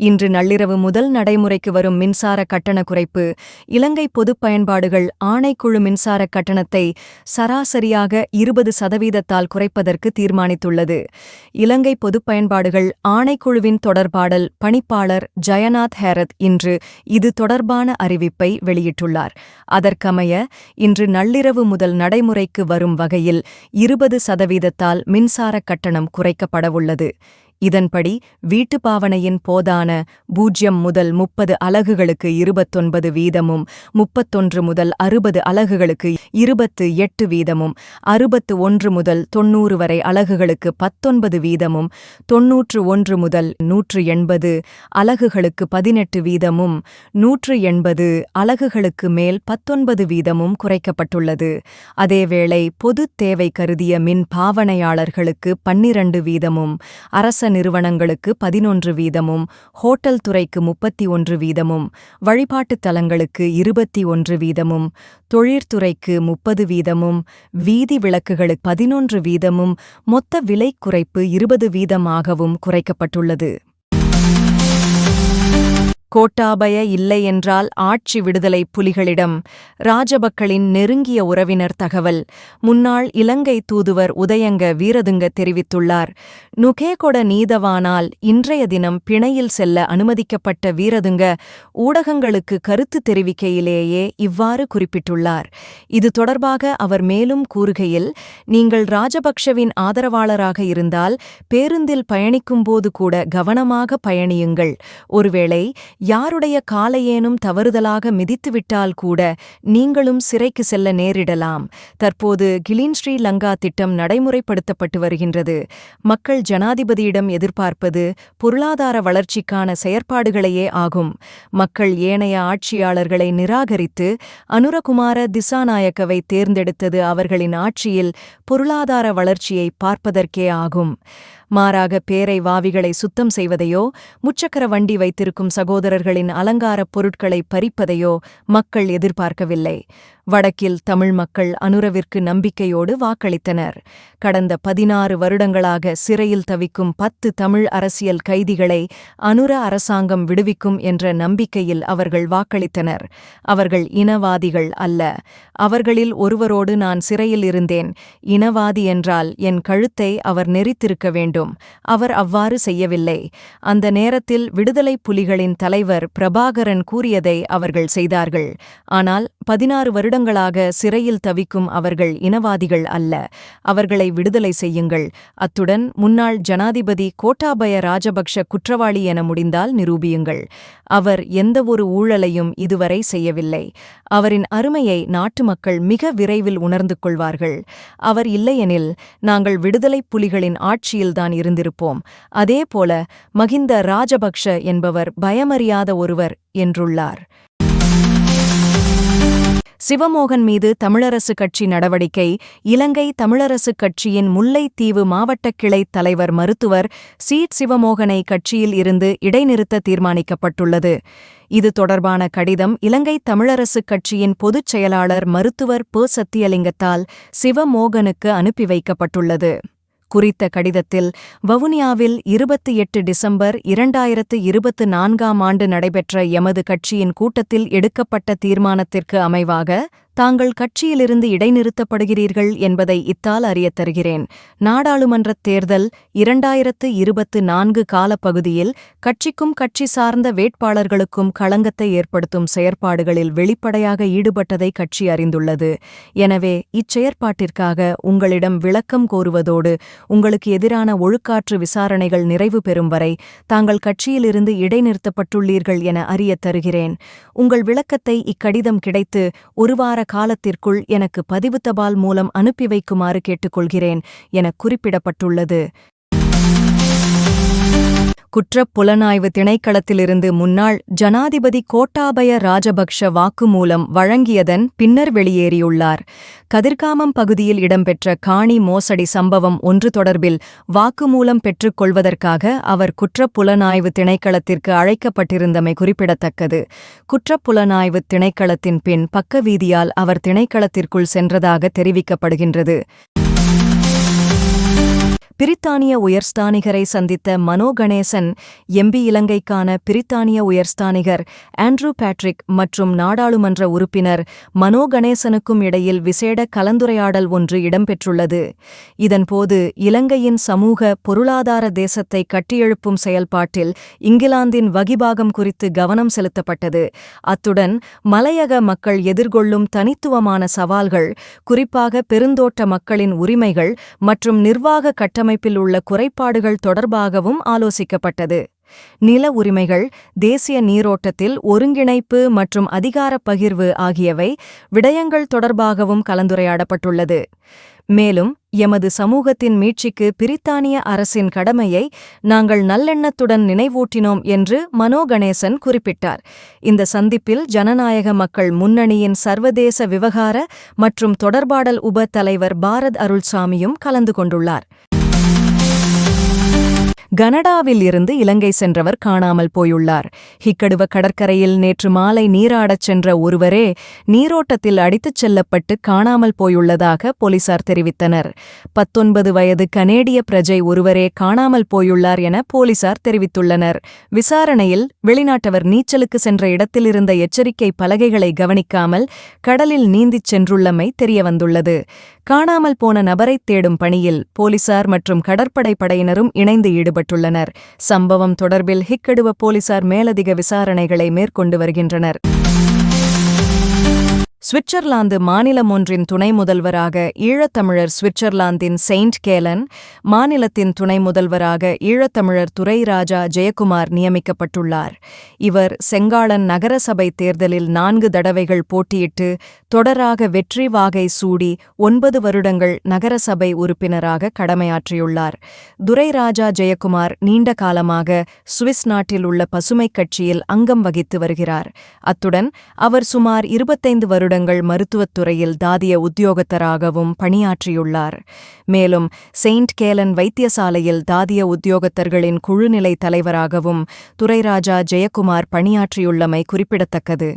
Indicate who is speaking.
Speaker 1: இன்று நள்ளிரவு முதல் நடைமுறைக்கு வரும் மின்சார கட்டண குறைப்பு இலங்கை பொதுப் பயன்பாடுகள் ஆணைக்குழு மின்சார கட்டணத்தை சராசரியாக இருபது சதவீதத்தால் குறைப்பதற்கு தீர்மானித்துள்ளது. இலங்கை பொதுப் பயன்பாடுகள் ஆணைக்குழுவின் தொடர்பாடல் பணிப்பாளர் ஜெயநாத் ஹேரத் இன்று இது தொடர்பான அறிவிப்பை வெளியிட்டுள்ளார். அதற்கமைய இன்று நள்ளிரவு முதல் நடைமுறைக்கு வரும் வகையில் இருபது சதவீதத்தால் மின்சார கட்டணம் குறைக்கப்படவுள்ளது. இதன்படி வீட்டுப்பாவனையின் போதான பூஜ்யம் முதல் முப்பது அலகுகளுக்கு இருபத்தொன்பது வீதமும் முப்பத்தொன்று முதல் அறுபது அலகுகளுக்கு இருபத்து எட்டு வீதமும் அறுபத்து ஒன்று முதல் தொன்னூறு வரை அலகுகளுக்கு பத்தொன்பது வீதமும் தொன்னூற்று ஒன்று முதல் நூற்று எண்பது அலகுகளுக்கு பதினெட்டு வீதமும் நூற்று எண்பது அலகுகளுக்கு மேல் பத்தொன்பது வீதமும் குறைக்கப்பட்டுள்ளது. அதேவேளை பொதுத் தேவை கருதிய மின் பாவனையாளர்களுக்கு பன்னிரண்டு வீதமும் அரச நிறுவனங்களுக்கு பதினொன்று வீதமும் ஹோட்டல் துறைக்கு முப்பத்தி ஒன்று வீதமும் வழிபாட்டுத் தலங்களுக்கு இருபத்தி ஒன்று வீதமும் தொழிற்துறைக்கு முப்பது வீதமும் வீதி விளக்குகளுக்கு பதினொன்று வீதமும் மொத்த விலை குறைப்பு இருபது வீதமாகவும் குறைக்கப்பட்டுள்ளது. கோட்டாபய இல்லை என்றால் ஆட்சி விடுதலை புலிகளிடம் ராஜபக்களின் நெருங்கிய உறவினர் தகவல். முன்னாள் இலங்கை தூதுவர் உதயங்க வீரதுங்க தெரிவித்துள்ளார். நுகேகொட நீதவானால் இன்றைய தினம் பிணையில் செல்ல அனுமதிக்கப்பட்ட வீரதுங்க ஊடகங்களுக்கு கருத்து தெரிவிக்கையிலேயே இவ்வாறு குறிப்பிட்டுள்ளார். இது தொடர்பாக அவர் மேலும் கூறுகையில் நீங்கள் ராஜபக்ஷவின் ஆதரவாளராக இருந்தால் பேருந்தில் பயணிக்கும்போது கூட கவனமாக பயணியுங்கள். ஒருவேளை யாருடைய காலையேனும் தவறுதலாக மிதித்துவிட்டால் கூட நீங்களும் சிறைக்கு செல்ல நேரிடலாம். தற்போது கிளீன் ஸ்ரீ லங்கா திட்டம் நடைமுறைப்படுத்தப்பட்டு வருகின்றது. மக்கள் ஜனாதிபதியிடம் எதிர்பார்ப்பது பொருளாதார வளர்ச்சிக்கான செயற்பாடுகளையே ஆகும். மக்கள் ஏனைய ஆட்சியாளர்களை நிராகரித்து அனுரகுமார திசாநாயக்கவை தேர்ந்தெடுத்தது அவர்களின் ஆட்சியில் பொருளாதார வளர்ச்சியை பார்ப்பதற்கே ஆகும். மாறாக பேரை வாவிகளை சுத்தம் செய்வதையோ முச்சக்கர வண்டி வைத்திருக்கும் சகோதரர்களின் அலங்காரப் பொருட்களை பறிப்பதையோ மக்கள் எதிர்பார்க்கவில்லை. வடக்கில் தமிழ் மக்கள் அனுரவிற்கு நம்பிக்கையோடு வாக்களித்தனர். கடந்த பதினாறு வருடங்களாக சிறையில் தவிக்கும் பத்து தமிழ் அரசியல் கைதிகளை அனுர அரசாங்கம் விடுவிக்கும் என்ற நம்பிக்கையில் அவர்கள் வாக்களித்தனர். அவர்கள் இனவாதிகள் அல்ல. அவர்களில் ஒருவரோடு நான் சிறையில் இருந்தேன். இனவாதி என்றால் என் கழுத்தை அவர் நெறித்திருக்க வேண்டும். அவர் அவ்வாறு செய்யவில்லை. அந்த நேரத்தில் விடுதலை புலிகளின் தலைவர் பிரபாகரன் கூறியதை அவர்கள் செய்தார்கள். ஆனால் பதினாறு வருடங்களாக சிறையில் தவிக்கும் அவர்கள் இனவாதிகள் அல்ல. அவர்களை விடுதலை செய்யுங்கள். அத்துடன் முன்னாள் ஜனாதிபதி கோட்டாபய ராஜபக்ஷ குற்றவாளி என முடிந்தால் நிரூபியுங்கள். அவர் எந்தவொரு ஊழலையும் இதுவரை செய்யவில்லை. அவரின் அருமையை நாட்டு மக்கள் மிக விரைவில் உணர்ந்து கொள்வார்கள். அவர் இல்லையெனில் நாங்கள் விடுதலைப் புலிகளின் ஆட்சியில்தான் இருந்திருப்போம். அதேபோல மகிந்த ராஜபக்ஷ என்பவர் பயமறியாத ஒருவர் என்றுள்ளார். சிவமோகன் மீது தமிழரசு கட்சி நடவடிக்கை இலங்கை தமிழரசுக் கட்சியின் முல்லைத்தீவு மாவட்டக் கிளைத் தலைவர் மருத்துவர் சீட் சிவமோகனை கட்சியில் இருந்து இடைநிறுத்த தீர்மானிக்கப்பட்டுள்ளது. இது தொடர்பான கடிதம் இலங்கை தமிழரசுக் கட்சியின் பொதுச் செயலாளர் மருத்துவர் ப. சத்தியலிங்கத்தால் சிவமோகனுக்கு அனுப்பி வைக்கப்பட்டுள்ளது. குறித்த கடிதத்தில் வவுனியாவில் இருபத்தி எட்டு டிசம்பர் இரண்டாயிரத்து இருபத்து நான்காம் ஆண்டு நடைபெற்ற எமது கட்சியின் கூட்டத்தில் எடுக்கப்பட்ட தீர்மானத்திற்கு அமைவாக தாங்கள் கட்சியிலிருந்து இடைநிறுத்தப்படுகிறீர்கள் என்பதை இத்தால் அறியத் தருகிறேன். நாடாளுமன்றத் தேர்தல் இரண்டாயிரத்து இருபத்து நான்கு காலப்பகுதியில் கட்சிக்கும் கட்சி சார்ந்த வேட்பாளர்களுக்கும் களங்கத்தை ஏற்படுத்தும் செயற்பாடுகளில் வெளிப்படையாக ஈடுபட்டதை கட்சி அறிந்துள்ளது. எனவே இச்செயற்பாட்டிற்காக உங்களிடம் விளக்கம் கோருவதோடு உங்களுக்கு எதிரான ஒழுக்காற்று விசாரணைகள் நிறைவு பெறும் வரை தாங்கள் கட்சியிலிருந்து இடைநிறுத்தப்பட்டுள்ளீர்கள் என அறியத் தருகிறேன். உங்கள் விளக்கத்தை இக்கடிதம் கிடைத்து ஒரு வார காலத்திற்குள் எனக்கு பதிவு தபால் மூலம் அனுப்பி வைக்குமாறு கேட்டுக்கொள்கிறேன் என குறிப்பிடப்பட்டுள்ளது. குற்றப் புலனாய்வு திணைக்களத்திலிருந்து முன்னாள் ஜனாதிபதி கோட்டாபய ராஜபக்ஷ வாக்குமூலம் வழங்கியதன் பின்னர் வெளியேறியுள்ளார். கதிர்காமம் பகுதியில் இடம்பெற்ற காணி மோசடி சம்பவம் ஒன்று தொடர்பில் வாக்குமூலம் பெற்றுக் கொள்வதற்காக அவர் குற்றப் புலனாய்வு திணைக்களத்திற்கு அழைக்கப்பட்டிருந்தமை குறிப்பிடத்தக்கது. குற்றப் புலனாய்வு திணைக்களத்தின் பின் பக்கவீதியால் அவர் திணைக்களத்திற்குள் சென்றதாக தெரிவிக்கப்படுகின்றது. பிரித்தானிய உயர்ஸ்தானிகரை சந்தித்த மனோ கணேசன் எம்பி இலங்கைக்கான பிரித்தானிய உயர்ஸ்தானிகர் ஆண்ட்ரூ பேட்ரிக் மற்றும் நாடாளுமன்ற உறுப்பினர் மனோ கணேசனுக்கும் இடையில் விசேட கலந்துரையாடல் ஒன்று இடம்பெற்றுள்ளது. இதன்போது இலங்கையின் சமூக பொருளாதார தேசத்தை கட்டியெழுப்பும் செயல்பாட்டில் இங்கிலாந்தின் வகிபாகம் குறித்து கவனம் செலுத்தப்பட்டது. அத்துடன் மலையக மக்கள் எதிர்கொள்ளும் தனித்துவமான சவால்கள் குறிப்பாக பெருந்தோட்ட மக்களின் உரிமைகள் மற்றும் நிர்வாக கட்டமைப்பில் உள்ள குறைபாடுகள் தொடர்பாகவும் ஆலோசிக்கப்பட்டது. நில உரிமைகள் தேசிய நீரோட்டத்தில் ஒருங்கிணைப்பு மற்றும் அதிகாரப் பகிர்வு ஆகியவை விடயங்கள் தொடர்பாகவும் கலந்துரையாடப்பட்டுள்ளது. மேலும் எமது சமூகத்தின் மீட்சிக்கு பிரித்தானிய அரசின் கடமையை நாங்கள் நல்லெண்ணத்துடன் நினைவூட்டினோம் என்று மனோகணேசன் குறிப்பிட்டார். இந்த சந்திப்பில் ஜனநாயக மக்கள் முன்னணியின் சர்வதேச விவகார மற்றும் தொடர்பாடல் உப தலைவர் பாரத் அருள்சாமியும் கலந்து கொண்டுள்ளார். கனடாவில் இருந்து இலங்கை சென்றவர் காணாமல் போயுள்ளார். ஹிக்கடுவ கடற்கரையில் நேற்று மாலை நீராடச் சென்ற ஒருவரே நீரோட்டத்தில் அடித்துச் செல்லப்பட்டு காணாமல் போயுள்ளதாக போலீசார் தெரிவித்தனர். பத்தொன்பது வயது கனேடிய பிரஜை ஒருவரே காணாமல் போயுள்ளார் என போலீசார் தெரிவித்துள்ளனர். விசாரணையில் வெளிநாட்டவர் நீச்சலுக்கு சென்ற இடத்திலிருந்த எச்சரிக்கை பலகைகளை கவனிக்காமல் கடலில் நீந்திச் சென்றுள்ளமை தெரியவந்துள்ளது. காணாமல் போன நபரைத் தேடும் பணியில் போலீசார் மற்றும் கடற்படை படையினரும் இணைந்து ஈடுபட்டுள்ளனர் சம்பவம் தொடர்பில் ஹிக்கடுவ போலீசார் மேலதிக விசாரணைகளை மேற்கொண்டு வருகின்றனர். சுவிட்சர்லாந்து மாநிலம் ஒன்றின் துணை முதல்வராக ஈழத்தமிழர் சுவிட்சர்லாந்தின் செயின்ட் கேலன் மாநிலத்தின் துணை முதல்வராக ஈழத்தமிழர் துரைராஜா ஜெயக்குமார் நியமிக்கப்பட்டுள்ளார். இவர் செங்காளன் நகரசபை தேர்தலில் நான்கு தடவைகள் போட்டியிட்டு தொடராக வெற்றி வாகை சூடி ஒன்பது வருடங்கள் நகரசபை உறுப்பினராக கடமையாற்றியுள்ளார். துரைராஜா ஜெயக்குமார் நீண்ட காலமாக சுவிஸ் நாட்டில் உள்ள பசுமைக் கட்சியில் அங்கம் வகித்து வருகிறார். அத்துடன் அவர் சுமார் இருபத்தைந்து வருடங்கள் மருத்துவத் துறையில் தாதிய உத்தியோகத்தராகவும் பணியாற்றியுள்ளார். மேலும் செயின்ட் கேலன் வைத்தியசாலையில் தாதிய உத்தியோகத்தர்களின் குழுநிலை தலைவராகவும் துரைராஜா ஜெயக்குமார் பணியாற்றியுள்ளமை குறிப்பிடத்தக்கது.